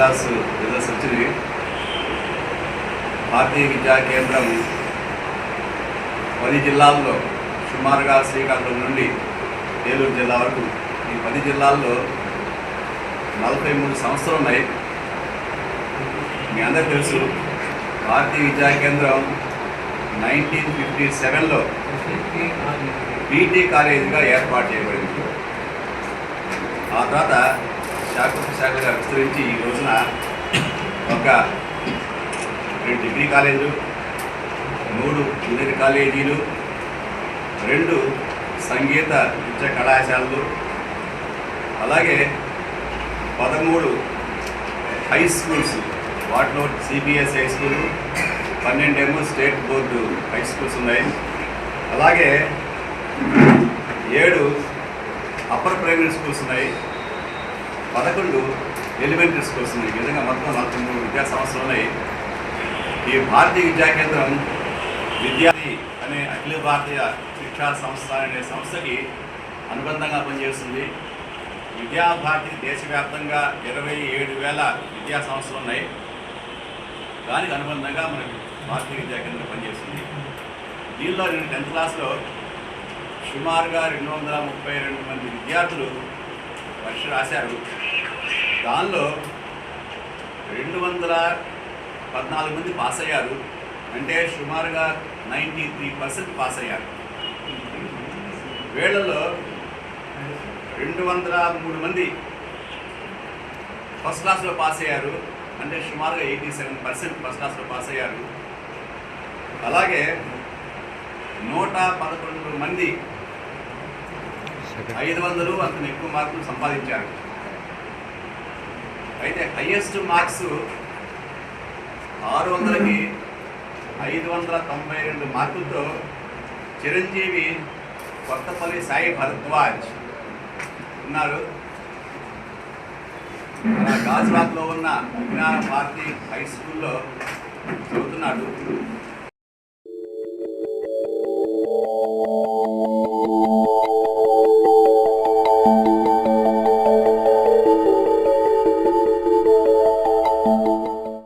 Class results వచ్చినవి భారతీయ విద్యా కేంద్రం పది జిల్లాల్లో సుమారుగా శ్రీకాకుళం నుండి ఏలూరు జిల్లా వరకు ఈ పది జిల్లాల్లో నలభై మూడు సంస్థలు ఉన్నాయి మీ అందరికీ తెలుసు భారతీయ విద్యా కేంద్రం నైన్టీన్ ఫిఫ్టీ సెవెన్లో బీటీ కాలేజీగా ఏర్పాటు చేయబడింది. ఆ తర్వాత శాఖ శాఖగా విస్తరించి ఈ రోజున ఒక రెండు డిగ్రీ కాలేజీలు మూడు జూనియర్ కాలేజీలు రెండు సంగీత విద్య కళాశాలలు అలాగే పదమూడు హై స్కూల్స్ వాటిలో సిబిఎస్ హై స్కూల్ పన్నెండేమో స్టేట్ బోర్డు హై స్కూల్స్ ఉన్నాయి. అలాగే ఏడు అప్పర్ ప్రైమరీ స్కూల్స్ ఉన్నాయి. పదకొండు ఎలిమెంటరీ స్కూల్స్ ఉన్నాయి ఈ విధంగా మొత్తం నలభై మూడు విద్యా సంస్థలు ఉన్నాయి ఈ భారతీయ విద్యా కేంద్రం విద్యార్థి అనే అఖిల భారతీయ శిక్షా సంస్థ అనే సంస్థకి అనుబంధంగా పనిచేస్తుంది. విద్యాభారతి దేశవ్యాప్తంగా ఇరవై ఏడు వేల విద్యా సంస్థలు ఉన్నాయి. దానికి అనుబంధంగా మన భారతీయ విద్యా కేంద్రం పనిచేస్తుంది. దీనిలో నేను టెన్త్ క్లాస్లో సుమారుగా రెండు వందల ముప్పై రెండు మంది విద్యార్థులు వర్ష రాశారు. దానిలో రెండు వందల పద్నాలుగు మంది పాస్ అయ్యారు. అంటే సుమారుగా నైంటీ త్రీ పర్సెంట్ పాస్ అయ్యారు. వీళ్ళలో రెండు వందల మూడు మంది ఫస్ట్ క్లాస్లో పాస్ అయ్యారు. అంటే సుమారుగా ఎయిటీ సెవెన్ పర్సెంట్ ఫస్ట్ క్లాస్లో పాస్ అయ్యారు. అలాగే నూట పదకొండు మంది ఐదు వందలు అంత ఎక్కువ మార్కులు సంపాదించారు అయితే హయ్యెస్ట్ మార్క్స్ ఆరు వందలకి ఐదు వందల తొంభై రెండు మార్కులతో చిరంజీవి కొత్తపల్లి సాయి భరద్వాజ్ ఉన్నారు. మన గాజువాక్లో ఉన్న విజ్ఞాన భారతి హై స్కూల్లో చదువుతున్నాడు.